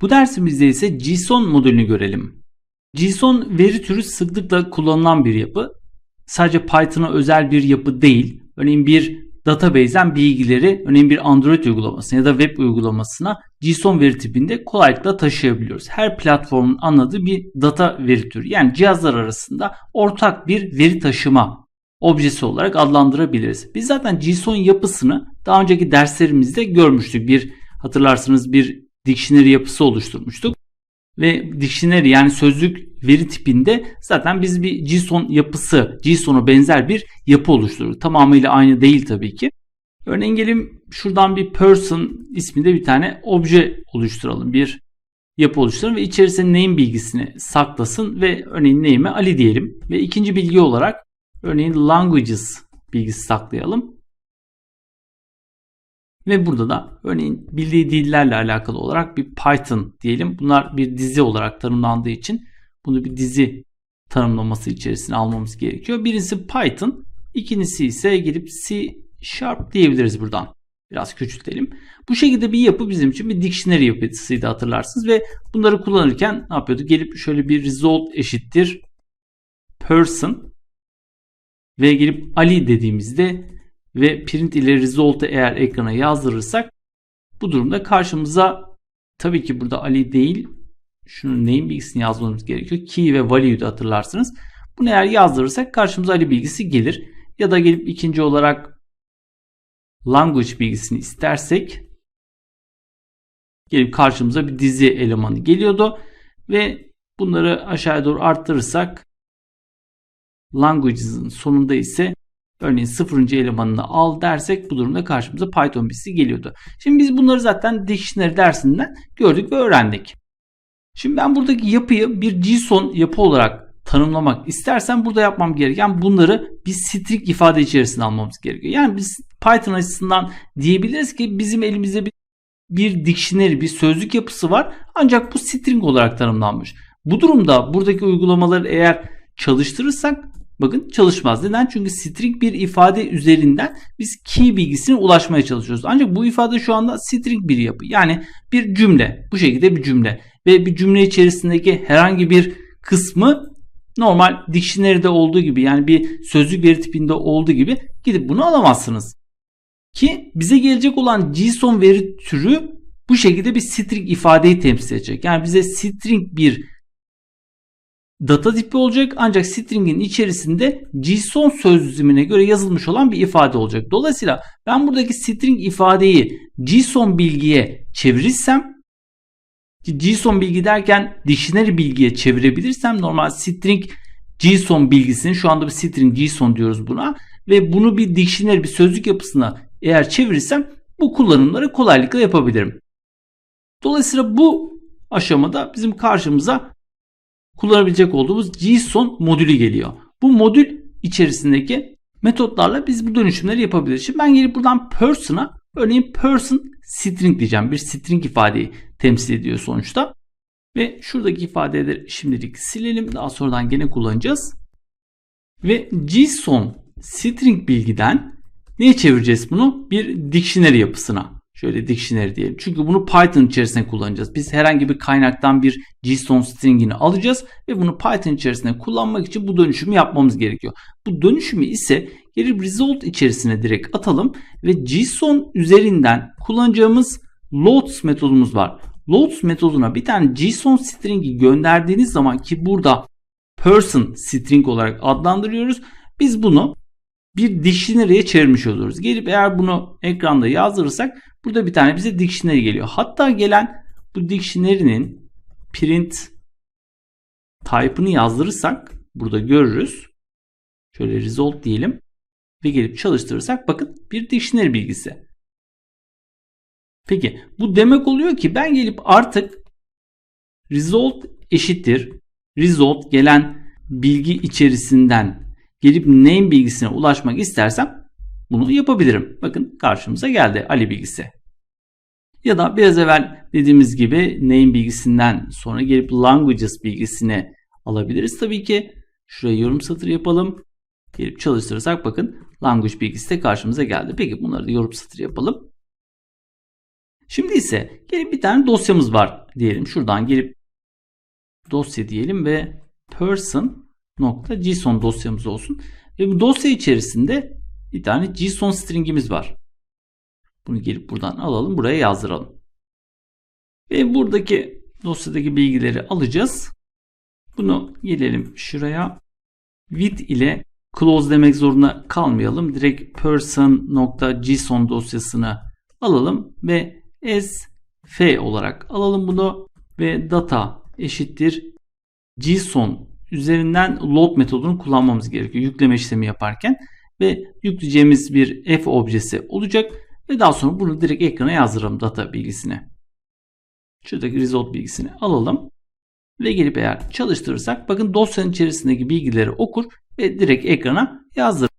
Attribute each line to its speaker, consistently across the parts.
Speaker 1: Bu dersimizde ise JSON modülünü görelim. JSON veri türü sıklıkla kullanılan bir yapı. Sadece Python'a özel bir yapı değil. Örneğin bir database'den bilgileri örneğin bir Android uygulamasına ya da web uygulamasına JSON veri tipinde kolaylıkla taşıyabiliyoruz. Her platformun anladığı bir data veri türü. Yani cihazlar arasında ortak bir veri taşıma objesi olarak adlandırabiliriz. Biz zaten JSON yapısını daha önceki derslerimizde görmüştük. Bir hatırlarsınız bir dictionary yapısı oluşturmuştuk. Ve dictionary yani sözlük veri tipinde zaten biz bir JSON yapısı, JSON'a benzer bir yapı oluşturduk. Tamamıyla aynı değil tabii ki. Örneğin gelin şuradan bir person isminde bir tane obje oluşturalım. Bir yapı oluşturalım ve içerisine name bilgisini saklasın ve örneğin name'e Ali diyelim. Ve ikinci bilgi olarak örneğin languages bilgisi saklayalım. Ve burada da örneğin bildiği dillerle alakalı olarak bir Python diyelim. Bunlar bir dizi olarak tanımlandığı için bunu bir dizi tanımlaması içerisine almamız gerekiyor. Birincisi Python, ikincisi ise gelip C Sharp diyebiliriz buradan. Biraz küçültelim. Bu şekilde bir yapı bizim için bir dictionary yapısıydı hatırlarsınız ve bunları kullanırken ne yapıyorduk? Gelip şöyle bir result eşittir person ve gelip Ali dediğimizde ve print ile result'ı eğer ekrana yazdırırsak bu durumda karşımıza tabii ki burada Ali değil şunun name bilgisini yazmamız gerekiyor. Key ve value'yu da hatırlarsınız. Bunu eğer yazdırırsak karşımıza Ali bilgisi gelir. Ya da gelip ikinci olarak language bilgisini istersek gelip karşımıza bir dizi elemanı geliyordu ve bunları aşağıya doğru arttırırsak languages'ın sonunda ise örneğin sıfırıncı elemanını al dersek bu durumda karşımıza Python bilgisi geliyordu. Şimdi biz bunları zaten dictionary dersinden gördük ve öğrendik. Şimdi ben buradaki yapıyı bir JSON yapı olarak tanımlamak istersem burada yapmam gereken bunları bir string ifade içerisine almamız gerekiyor. Yani biz Python açısından diyebiliriz ki bizim elimizde bir, bir dictionary, bir sözlük yapısı var. Ancak bu string olarak tanımlanmış. Bu durumda buradaki uygulamaları eğer çalıştırırsak bakın çalışmaz. Neden? Çünkü string bir ifade üzerinden biz key bilgisine ulaşmaya çalışıyoruz. Ancak bu ifade şu anda string bir yapı. Yani bir cümle. Bu şekilde bir cümle. Ve bir cümle içerisindeki herhangi bir kısmı normal dictionary'de olduğu gibi yani bir sözlük veri tipinde olduğu gibi gidip bunu alamazsınız. Ki bize gelecek olan JSON veri türü bu şekilde bir string ifadeyi temsil edecek. Yani bize string bir data tipi olacak ancak string'in içerisinde JSON sözlüğüne göre yazılmış olan bir ifade olacak. Dolayısıyla ben buradaki string ifadeyi JSON bilgiye çevirirsem JSON bilgi derken dictionary bilgiye çevirebilirsem normal string JSON bilgisini şu anda bir string JSON diyoruz buna ve bunu bir dictionary bir sözlük yapısına eğer çevirirsem bu kullanımları kolaylıkla yapabilirim. Dolayısıyla bu aşamada bizim karşımıza kullanabilecek olduğumuz JSON modülü geliyor. Bu modül içerisindeki metotlarla biz bu dönüşümleri yapabiliriz. Şimdi ben gelip buradan person'a örneğin person string diyeceğim. Bir string ifadeyi temsil ediyor sonuçta. Ve şuradaki ifadeleri şimdilik silelim. Daha sonradan gene kullanacağız. Ve JSON string bilgiden neye çevireceğiz bunu? Bir dictionary yapısına. Şöyle dictionary diyelim. Çünkü bunu Python içerisinde kullanacağız. Biz herhangi bir kaynaktan bir JSON stringini alacağız ve bunu Python içerisinde kullanmak için bu dönüşümü yapmamız gerekiyor. Bu dönüşümü ise geri result içerisine direkt atalım ve JSON üzerinden kullanacağımız loads metodumuz var. Loads metoduna bir tane JSON string'i gönderdiğiniz zaman ki burada person string olarak adlandırıyoruz. Biz bunu bir dictionary'e çevirmiş oluruz. Gelip eğer bunu ekranda yazdırırsak burada bir tane bize dictionary geliyor. Hatta gelen bu dictionary'nin print type'ını yazdırırsak burada görürüz. Şöyle result diyelim ve gelip çalıştırırsak bakın bir dictionary bilgisi. Peki bu demek oluyor ki ben gelip artık result eşittir result gelen bilgi içerisinden gelip name bilgisine ulaşmak istersem bunu yapabilirim. Bakın karşımıza geldi Ali bilgisi. Ya da biraz evvel dediğimiz gibi name bilgisinden sonra gelip languages bilgisine alabiliriz. Tabii ki şuraya yorum satır yapalım. Gelip çalıştırırsak bakın language bilgisi de karşımıza geldi. Peki bunları da yorum satır yapalım. Şimdi ise gelip bir tane dosyamız var diyelim. Şuradan gelip dosya diyelim ve person.json dosyamız olsun. Ve bu dosya içerisinde bir tane JSON stringimiz var. Bunu gelip buradan alalım. Buraya yazdıralım. Ve buradaki dosyadaki bilgileri alacağız. Bunu gelelim şuraya. with ile close demek zorunda kalmayalım. Direkt person.json dosyasını alalım ve as f olarak alalım bunu ve data eşittir JSON üzerinden load metodunu kullanmamız gerekiyor yükleme işlemi yaparken ve yükleyeceğimiz bir f objesi olacak ve daha sonra bunu direkt ekrana yazdıralım data bilgisini. Şuradaki result bilgisini alalım ve gelip eğer çalıştırırsak bakın dosyanın içerisindeki bilgileri okur ve direkt ekrana yazdırır.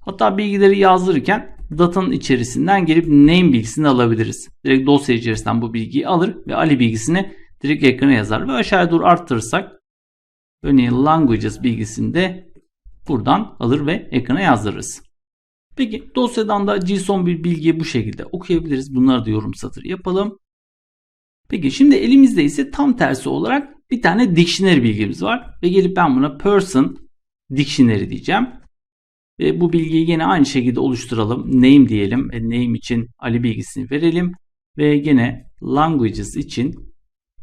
Speaker 1: Hatta bilgileri yazdırırken datanın içerisinden gelip name bilgisini alabiliriz. Direkt dosya içerisinden bu bilgiyi alır ve Ali bilgisini direkt ekrana yazar ve aşağıya doğru arttırırsak örneğin languages bilgisini de buradan alır ve ekrana yazdırırız. Peki dosyadan da JSON bir bilgiyi bu şekilde okuyabiliriz. Bunları da yorum satır yapalım. Peki şimdi elimizde ise tam tersi olarak bir tane dictionary bilgimiz var. Ve gelip ben buna person dictionary diyeceğim. Ve bu bilgiyi yine aynı şekilde oluşturalım. Name diyelim. E, name için Ali bilgisini verelim. Ve yine languages için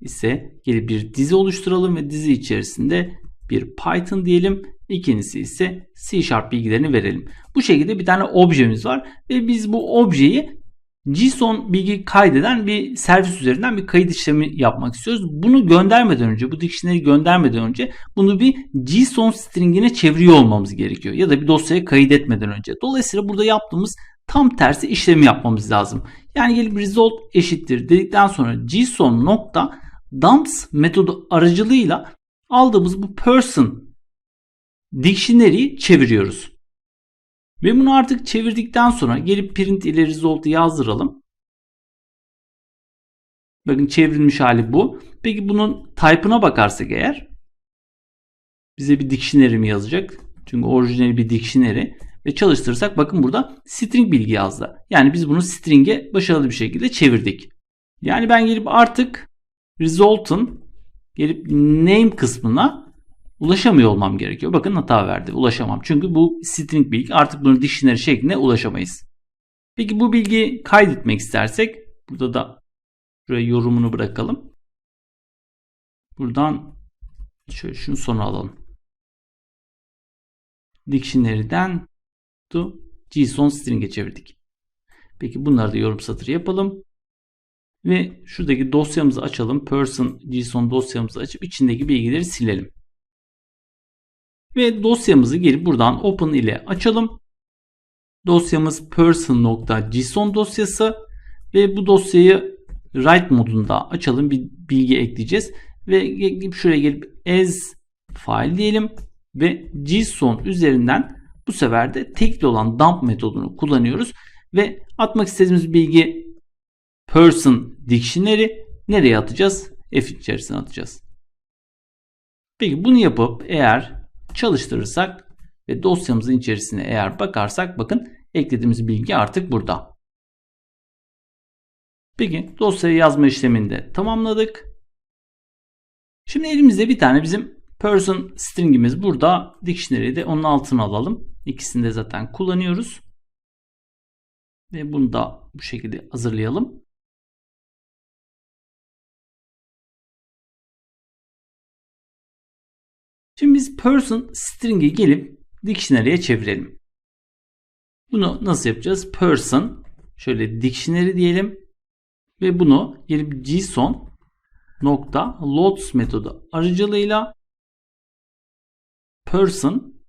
Speaker 1: ise gelip bir dizi oluşturalım ve dizi içerisinde bir Python diyelim. İkincisi ise C Sharp bilgilerini verelim. Bu şekilde bir tane objemiz var ve biz bu objeyi JSON bilgi kaydeden bir servis üzerinden bir kayıt işlemi yapmak istiyoruz. Bunu göndermeden önce, bu dictionary göndermeden önce bunu bir JSON stringine çeviriyor olmamız gerekiyor. Ya da bir dosyaya kaydetmeden önce. Dolayısıyla burada yaptığımız tam tersi işlemi yapmamız lazım. Yani gelip result eşittir dedikten sonra JSON nokta dumps metodu aracılığıyla aldığımız bu person dictionary'i çeviriyoruz. Ve bunu artık çevirdikten sonra gelip print ile result'u yazdıralım. Bakın çevrilmiş hali bu. Peki bunun type'ına bakarsak eğer bize bir dictionary mi yazacak? Çünkü orijinali bir dictionary ve çalıştırırsak bakın burada string bilgi yazdı. Yani biz bunu string'e başarılı bir şekilde çevirdik. Yani ben gelip artık result'un gelip name kısmına ulaşamıyor olmam gerekiyor. Bakın hata verdi. Ulaşamam. Çünkü bu string bilgi artık bunu dictionary şeklinde ulaşamayız. Peki bu bilgiyi kaydetmek istersek burada da şuraya yorumunu bırakalım. Buradan şöyle şunu sona alalım. Dictionary'den to JSON string'e çevirdik. Peki bunları da yorum satırı yapalım. Ve şuradaki dosyamızı açalım. Person JSON dosyamızı açıp içindeki bilgileri silelim. Ve dosyamızı gelip buradan open ile açalım. Dosyamız person.json dosyası ve bu dosyayı write modunda açalım. Bir bilgi ekleyeceğiz. Ve şuraya gelip as file diyelim ve JSON üzerinden bu sefer de tekli olan dump metodunu kullanıyoruz ve atmak istediğimiz bilgi person dictionary nereye atacağız? F içerisine atacağız. Peki bunu yapıp eğer çalıştırırsak ve dosyamızın içerisine eğer bakarsak bakın eklediğimiz bilgi artık burada. Peki dosyayı yazma işlemini de tamamladık. Şimdi elimizde bir tane bizim person stringimiz burada. Dictionary'i de onun altına alalım. İkisini de zaten kullanıyoruz. Ve bunu da bu şekilde hazırlayalım. Şimdi biz person string'i gelip dictionary'e çevirelim. Bunu nasıl yapacağız? Person şöyle dictionary diyelim ve bunu gelip JSON nokta loads metodu aracılığıyla person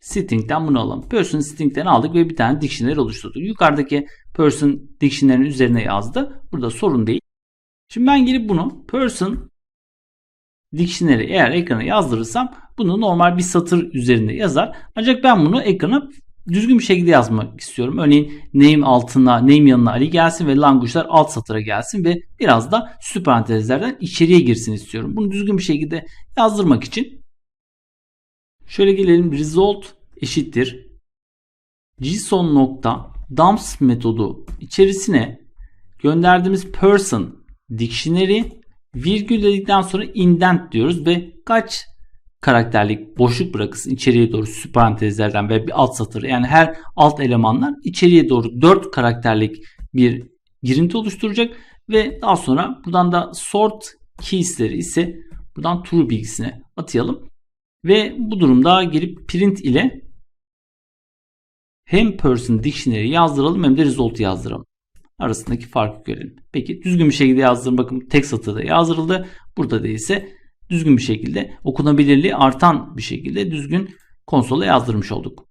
Speaker 1: string'den bunu alalım. Person string'den aldık ve bir tane dictionary oluşturduk. Yukarıdaki person dictionary'nin üzerine yazdı. Burada sorun değil. Şimdi ben gelip bunu person dictionary eğer ekrana yazdırırsam bunu normal bir satır üzerinde yazar. Ancak ben bunu ekrana düzgün bir şekilde yazmak istiyorum. Örneğin name altına, name yanına Ali gelsin ve language'lar alt satıra gelsin ve biraz da süper parantezlerden içeriye girsin istiyorum. Bunu düzgün bir şekilde yazdırmak için şöyle gelelim result eşittir json nokta dumps metodu içerisine gönderdiğimiz person dictionary virgül dedikten sonra indent diyoruz ve kaç karakterlik boşluk bırakırsın içeriye doğru süparantezlerden ve bir alt satır yani her alt elemanlar içeriye doğru 4 karakterlik bir girinti oluşturacak ve daha sonra buradan da sort keys'leri ise buradan true bilgisine atayalım. Ve bu durumda gelip print ile hem person dictionary yazdıralım hem de result yazdıralım. Arasındaki farkı görelim. Peki düzgün bir şekilde yazdırın. Bakın tek satırda yazdırıldı. Burada değilse düzgün bir şekilde okunabilirliği artan bir şekilde düzgün konsola yazdırmış olduk.